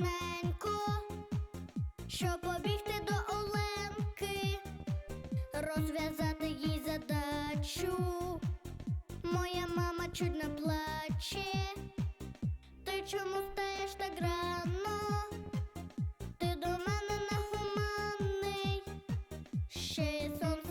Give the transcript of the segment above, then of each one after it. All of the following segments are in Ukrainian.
гарненько, щоб побігти до Оленки, розв'язати їй задачу. Моя мама чуть не плаче. Ти чому стаєш так рано? Ти до мене нагуманний, ще й сон.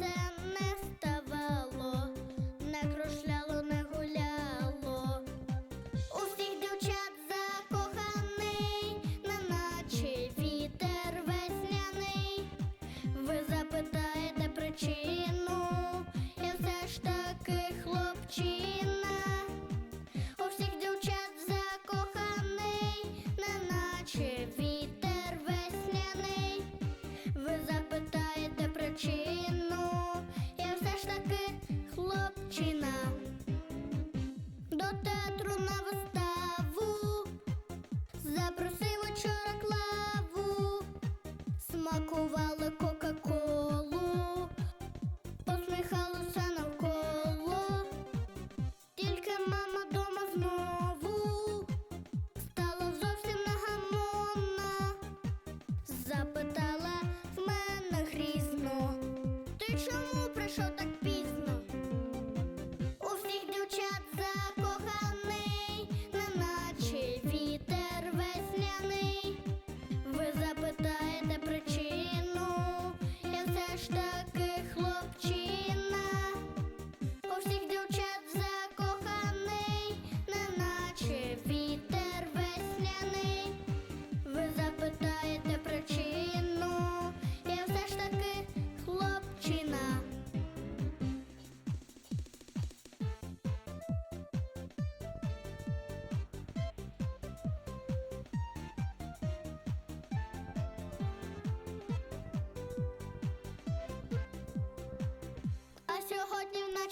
У всіх дівчат закоханий, неначе вітер весняний. Ви запитаєте причину, я все ж таки хлопчина. До театру на виставу запросив учора клаву, смакували чому прийшов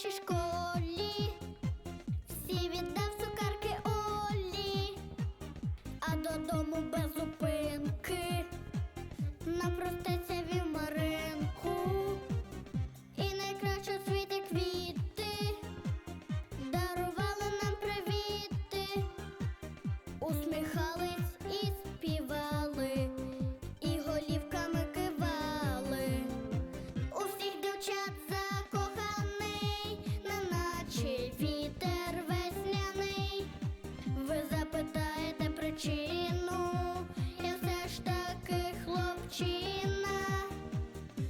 нашій школі? Всі віддав цукарки Олі, а додому без зупинки. На вів причину, я все ж таки хлопчина.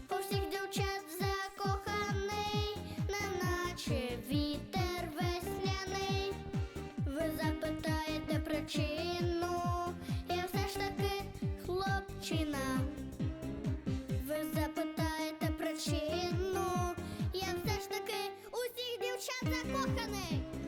У всіх дівчат закоханий, неначе вітер весняний. Ви запитаєте причину, я все ж таки хлопчина. Ви запитаєте причину, я все ж таки усіх дівчат закоханий.